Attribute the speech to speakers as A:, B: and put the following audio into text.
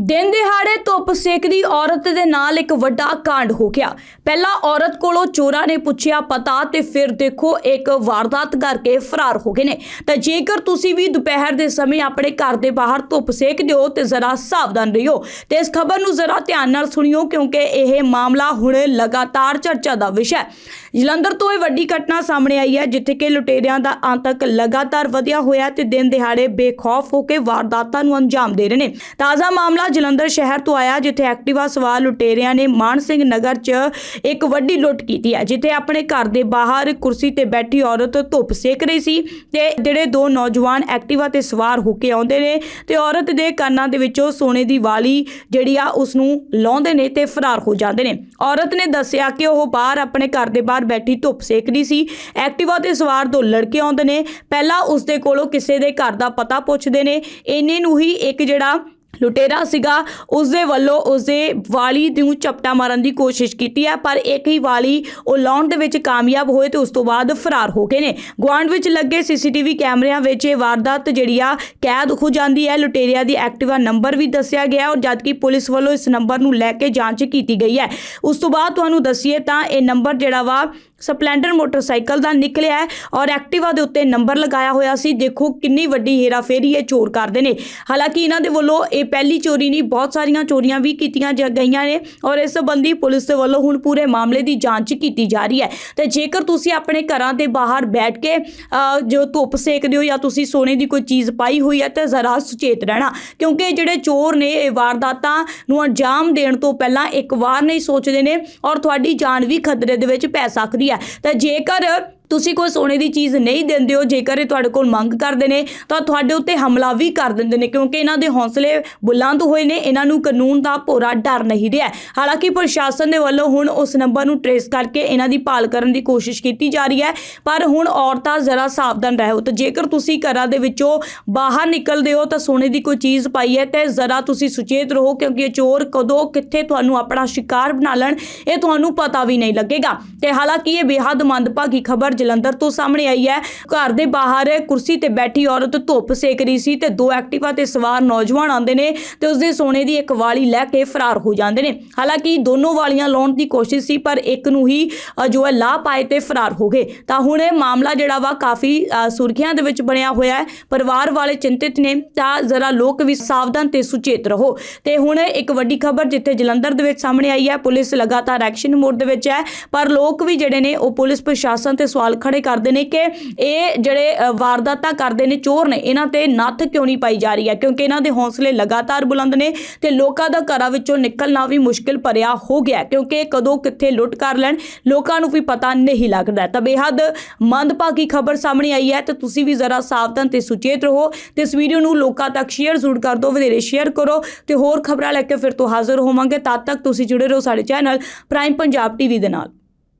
A: ਦਿਨ ਦਿਹਾੜੇ ਧੁੱਪ ਸੇਕਦੀ ਔਰਤ ਦੇ ਨਾਲ ਇੱਕ ਵੱਡਾ ਕਾਂਡ ਹੋ ਗਿਆ। ਪਹਿਲਾਂ ਔਰਤ ਕੋਲੋਂ ਚੋਰਾਂ ਨੇ ਪੁੱਛਿਆ, ਪਤਾ? ਤੇ ਫਿਰ ਦੇਖੋ, ਇੱਕ ਵਾਰਦਾਤ ਕਰਕੇ ਫਰਾਰ ਹੋ ਗਏ ਨੇ। ਤਾਂ ਜੇਕਰ ਤੁਸੀਂ ਵੀ ਦੁਪਹਿਰ ਦੇ ਸਮੇਂ ਆਪਣੇ ਘਰ ਦੇ ਬਾਹਰ ਧੁੱਪ ਸੇਕਦੇ ਹੋ, ਤੇ ਜ਼ਰਾ ਸਾਵਧਾਨ ਰਹਿਓ। ਤੇ ਇਸ ਖਬਰ ਨੂੰ ਜ਼ਰਾ ਧਿਆਨ ਨਾਲ ਸੁਣਿਓ, ਕਿਉਂਕਿ ਇਹ ਮਾਮਲਾ ਹੁਣ ਲਗਾਤਾਰ ਚਰਚਾ ਦਾ ਵਿਸ਼ਾ ਹੈ। ਜਲੰਧਰ ਤੋਂ ਇਹ ਵੱਡੀ ਘਟਨਾ ਸਾਹਮਣੇ ਆਈ ਹੈ, ਜਿੱਥੇ ਕਿ ਲੁਟੇਰਿਆਂ ਦਾ ਆਤੰਕ ਲਗਾਤਾਰ ਵਧਿਆ ਹੋਇਆ ਤੇ ਦਿਨ ਦਿਹਾੜੇ ਬੇਖੌਫ ਹੋ ਕੇ ਵਾਰਦਾਤਾਂ ਨੂੰ ਅੰਜਾਮ ਦੇ ਰਹੇ ਨੇ। ਤਾਜ਼ਾ ਮਾਮਲਾ ਜਲੰਧਰ ਸ਼ਹਿਰ ਤੋਂ ਆਇਆ, ਜਿੱਥੇ ਐਕਟਿਵਾ ਸਵਾਰ ਲੁਟੇਰਿਆਂ ਨੇ ਮਾਨ ਸਿੰਘ ਨਗਰ 'ਚ ਇੱਕ ਵੱਡੀ ਲੁੱਟ ਕੀਤੀ ਹੈ, ਜਿੱਥੇ ਆਪਣੇ ਘਰ ਦੇ ਬਾਹਰ ਕੁਰਸੀ ਤੇ ਬੈਠੀ ਔਰਤ ਧੁੱਪ ਸੇਕ ਰਹੀ ਸੀ ਤੇ ਜਿਹੜੇ ਦੋ ਨੌਜਵਾਨ ਐਕਟਿਵਾ ਤੇ ਸਵਾਰ ਹੋ ਕੇ ਆਉਂਦੇ ਨੇ ਤੇ ਔਰਤ ਦੇ ਕੰਨਾਂ ਦੇ ਵਿੱਚੋਂ ਸੋਨੇ ਦੀ ਵਾਲੀ ਜਿਹੜੀ ਆ ਉਸ ਨੂੰ ਲਾਉਂਦੇ ਨੇ ਤੇ ਫਰਾਰ ਹੋ ਜਾਂਦੇ ਨੇ। ਔਰਤ ਨੇ ਦੱਸਿਆ ਕਿ ਉਹ ਬਾਹਰ ਆਪਣੇ ਘਰ ਦੇ ਬਾਹਰ ਬੈਠੀ ਧੁੱਪ ਸੇਕ ਰਹੀ ਸੀ। ਐਕਟਿਵਾ ਤੇ ਸਵਾਰ ਦੋ ਲੜਕੇ ਆਉਂਦੇ ਨੇ। ਪਹਿਲਾਂ ਉਸ ਦੇ ਕੋਲੋਂ ਕਿਸੇ ਦੇ ਘਰ ਦਾ ਪਤਾ ਪੁੱਛਦੇ ਨੇ। ਇੰਨੇ ਨੂੰ ਹੀ ਇੱਕ ਜਿਹੜਾ ਲੁਟੇਰਾ ਸੀਗਾ। ਉਸ ਦੇ ਵੱਲੋਂ ਉਸ ਦੇ ਵਾਲੀ ਨੂੰ ਚਪਟਾ ਮਾਰਨ ਦੀ ਕੋਸ਼ਿਸ਼ ਕੀਤੀ ਹੈ, ਪਰ ਇੱਕ ਹੀ ਵਾਲੀ ਉਹ ਲਾਉਣ ਦੇ ਵਿੱਚ ਕਾਮਯਾਬ ਹੋਏ ਤੇ ਉਸ ਤੋਂ ਬਾਅਦ ਫਰਾਰ ਹੋ ਗਏ ਨੇ। ਗੁਆਂਢ ਵਿੱਚ ਲੱਗੇ ਸੀਸੀਟੀਵੀ ਕੈਮਰਿਆਂ ਵਿੱਚ ਇਹ ਵਾਰਦਾਤ ਜਿਹੜੀ ਆ, ਕੈਦ ਹੋ ਜਾਂਦੀ ਹੈ। ਲੁਟੇਰਿਆਂ ਦੀ ਐਕਟਿਵਾ ਨੰਬਰ ਵੀ ਦੱਸਿਆ ਗਿਆ ਔਰ ਜਦਕਿ ਪੁਲਿਸ ਵੱਲੋਂ ਇਸ ਨੰਬਰ ਨੂੰ ਲੈ ਕੇ ਜਾਂਚ ਕੀਤੀ ਗਈ ਹੈ। ਉਸ ਤੋਂ ਬਾਅਦ ਤੁਹਾਨੂੰ ਦੱਸੀਏ ਤਾਂ ਇਹ ਨੰਬਰ ਜਿਹੜਾ ਵਾ, ਸਪਲੈਂਡਰ ਮੋਟਰਸਾਈਕਲ ਦਾ ਨਿਕਲਿਆ ਹੈ ਔਰ ਐਕਟਿਵਾ ਦੇ ਉੱਤੇ ਨੰਬਰ ਲਗਾਇਆ ਹੋਇਆ ਸੀ। ਦੇਖੋ ਕਿੰਨੀ ਵੱਡੀ ਹੇਰਾਫੇਰੀ ਇਹ ਚੋਰ ਕਰਦੇ ਨੇ। ਹਾਲਾਂਕਿ ਇਹਨਾਂ ਦੇ ਵੱਲੋਂ ਇਹ ਪਹਿਲੀ ਚੋਰੀ ਨਹੀਂ, ਬਹੁਤ ਸਾਰੀਆਂ ਚੋਰੀਆਂ ਵੀ ਕੀਤੀਆਂ ਜਾ ਗਈਆਂ ਨੇ ਔਰ ਇਸ ਸੰਬੰਧੀ ਪੁਲਿਸ ਦੇ ਵੱਲੋਂ ਹੁਣ ਪੂਰੇ ਮਾਮਲੇ ਦੀ ਜਾਂਚ ਕੀਤੀ ਜਾ ਰਹੀ ਹੈ। ਤੇ ਜੇਕਰ ਤੁਸੀਂ ਆਪਣੇ ਘਰਾਂ ਦੇ ਬਾਹਰ ਬੈਠ ਕੇ ਜੋ ਧੁੱਪ ਸੇਕਦੇ ਹੋ ਜਾਂ ਤੁਸੀਂ ਸੋਨੇ ਦੀ ਕੋਈ ਚੀਜ਼ ਪਾਈ ਹੋਈ ਹੈ, ਤਾਂ ਜ਼ਰਾ ਸੁਚੇਤ ਰਹਿਣਾ। ਕਿਉਂਕਿ ਜਿਹੜੇ ਚੋਰ ਨੇ, ਇਹ ਵਾਰਦਾਤਾਂ ਨੂੰ ਅੰਜਾਮ ਦੇਣ ਤੋਂ ਪਹਿਲਾਂ ਇੱਕ ਵਾਰ ਨਹੀਂ ਸੋਚਦੇ ਨੇ ਔਰ ਤੁਹਾਡੀ ਜਾਨ ਵੀ ਖਤਰੇ ਦੇ ਵਿੱਚ ਪੈ ਸਕਦੀ ਹੈ। ਤਾਂ ਜੇਕਰ ਤੁਸੀਂ ਕੋਈ ਸੋਨੇ ਦੀ ਚੀਜ਼ ਨਹੀਂ ਦਿੰਦੇ ਹੋ, ਜੇਕਰ ਇਹ ਤੁਹਾਡੇ ਕੋਲ ਮੰਗ ਕਰਦੇ ਨੇ, ਤਾਂ ਤੁਹਾਡੇ ਉੱਤੇ ਹਮਲਾ ਵੀ ਕਰ ਦਿੰਦੇ ਨੇ, ਕਿਉਂਕਿ ਇਹਨਾਂ ਦੇ ਹੌਸਲੇ ਬੁਲੰਦ ਹੋਏ ਨੇ, ਇਹਨਾਂ ਨੂੰ ਕਾਨੂੰਨ ਦਾ ਭੋਰਾ ਡਰ ਨਹੀਂ ਰਿਹਾ। ਹਾਲਾਂਕਿ ਪ੍ਰਸ਼ਾਸਨ ਦੇ ਵੱਲੋਂ ਹੁਣ ਉਸ ਨੰਬਰ ਨੂੰ ਟਰੇਸ ਕਰਕੇ ਇਹਨਾਂ ਦੀ ਭਾਲ ਕਰਨ ਦੀ ਕੋਸ਼ਿਸ਼ ਕੀਤੀ ਜਾ ਰਹੀ ਹੈ, ਪਰ ਹੁਣ ਔਰਤਾਂ ਜ਼ਰਾ ਸਾਵਧਾਨ ਰਹੋ ਤਾਂ ਜੇਕਰ ਤੁਸੀਂ ਘਰਾਂ ਦੇ ਵਿੱਚੋਂ ਬਾਹਰ ਨਿਕਲਦੇ ਹੋ, ਤਾਂ ਸੋਨੇ ਦੀ ਕੋਈ ਚੀਜ਼ ਪਾਈ ਹੈ ਤੇ ਜ਼ਰਾ ਤੁਸੀਂ ਸੁਚੇਤ ਰਹੋ, ਕਿਉਂਕਿ ਇਹ ਚੋਰ ਕਦੋਂ ਕਿੱਥੇ ਤੁਹਾਨੂੰ ਆਪਣਾ ਸ਼ਿਕਾਰ ਬਣਾ ਲੈਣ, ਇਹ ਤੁਹਾਨੂੰ ਪਤਾ ਵੀ ਨਹੀਂ ਲੱਗੇਗਾ। ਤੇ ਹਾਲਾਂਕਿ ਇਹ ਬੇਹੱਦ ਮੰਦਭਾਗੀ ਖਬਰ ਜਲੰਧਰ ਤੋਂ ਸਾਹਮਣੇ ਆਈ ਹੈ। ਘਰ ਦੇ ਬਾਹਰ ਕੁਰਸੀ ਤੇ ਬੈਠੀ ਔਰਤ ਧੁੱਪ ਸੇਕ ਰਹੀ ਸੀ ਤੇ ਦੋ ਐਕਟਿਵਾ ਤੇ ਸਵਾਰ ਨੌਜਵਾਨ ਆਉਂਦੇ ਨੇ ਤੇ ਉਸਦੇ ਸੋਨੇ ਦੀ ਇੱਕ ਵਾਲੀ ਲੈ ਕੇ ਫਰਾਰ ਹੋ ਜਾਂਦੇ ਨੇ। ਹਾਲਾਂਕਿ ਦੋਨੋਂ ਵਾਲੀਆਂ ਲਾਉਣ ਦੀ ਕੋਸ਼ਿਸ਼ ਸੀ, ਪਰ ਇੱਕ ਨੂੰ ਹੀ ਜੋ ਹੈ ਲਾ ਪਾਏ ਤੇ ਫਰਾਰ ਹੋ ਗਏ। ਤਾਂ ਹੁਣ ਇਹ ਮਾਮਲਾ ਜਿਹੜਾ ਵਾ ਕਾਫੀ ਸੁਰਖੀਆਂ ਦੇ ਵਿੱਚ ਬਣਿਆ ਹੋਇਆ ਹੈ। ਪਰਿਵਾਰ ਵਾਲੇ ਚਿੰਤਿਤ ਨੇ, ਤਾਂ ਜ਼ਰਾ ਲੋਕ ਵੀ ਸਾਵਧਾਨ ਤੇ ਸੁਚੇਤ ਰਹੋ। ਤੇ ਹੁਣ ਇੱਕ ਵੱਡੀ ਖਬਰ ਜਿੱਥੇ ਜਲੰਧਰ ਦੇ ਵਿੱਚ ਸਾਹਮਣੇ ਆਈ ਹੈ, ਪੁਲਿਸ ਲਗਾਤਾਰ ਐਕਸ਼ਨ ਮੋਡ ਦੇ ਵਿੱਚ ਹੈ, ਪਰ ਲੋਕ ਵੀ ਜਿਹੜੇ ਨੇ ਉਹ ਪੁਲਿਸ, ਪ੍ਰਸ਼ਾਸਨ ਤੇ ਸਵਾਲ ਖੜੇ ਕਰਦੇ ਨੇ ਕਿ ਇਹ ਜਿਹੜੇ ਵਾਰਦਾਤਾਂ ਕਰਦੇ ਨੇ ਚੋਰ ਨੇ, ਇਹਨਾਂ ਤੇ ਨੱਥ ਕਿਉਂ ਨਹੀਂ ਪਾਈ ਜਾ ਰਹੀ ਹੈ? ਕਿਉਂਕਿ ਇਹਨਾਂ ਦੇ ਹੌਸਲੇ ਲਗਾਤਾਰ ਬੁਲੰਦ ਨੇ ਤੇ ਲੋਕਾਂ ਦਾ ਘਰਾਂ ਵਿੱਚੋਂ ਨਿਕਲਣਾ ਵੀ ਮੁਸ਼ਕਿਲ ਭਰਿਆ ਹੋ ਗਿਆ ਹੈ, ਕਿਉਂਕਿ ਕਦੋਂ ਕਿੱਥੇ ਲੁੱਟ ਕਰ ਲੈਣ, ਲੋਕਾਂ ਨੂੰ ਵੀ ਪਤਾ ਨਹੀਂ ਲੱਗਦਾ ਤਾਂ ਬੇਹੱਦ ਮੰਦਭਾਗੀ ਖਬਰ ਸਾਹਮਣੇ ਆਈ ਹੈ ਤੇ ਤੁਸੀਂ ਵੀ ਜ਼ਰਾ ਸਾਵਧਾਨ ਤੇ ਸੁਚੇਤ ਰਹੋ ਤੇ ਇਸ ਵੀਡੀਓ ਨੂੰ ਲੋਕਾਂ ਤੱਕ ਸ਼ੇਅਰ ਜ਼ਰੂਰ ਕਰ ਦਿਓ, ਵਧੇਰੇ ਸ਼ੇਅਰ ਕਰੋ ਤੇ ਹੋਰ ਖਬਰਾਂ ਲੈ ਕੇ ਫਿਰ ਤੋਂ ਹਾਜ਼ਰ ਹੋਵਾਂਗੇ। ਤਦ ਤੱਕ ਤੁਸੀਂ ਜੁੜੇ ਰਹੋ ਸਾਡੇ ਚੈਨਲ ਪ੍ਰਾਈਮ ਪੰਜਾਬ ਟੀਵੀ ਦੇ ਨਾਲ।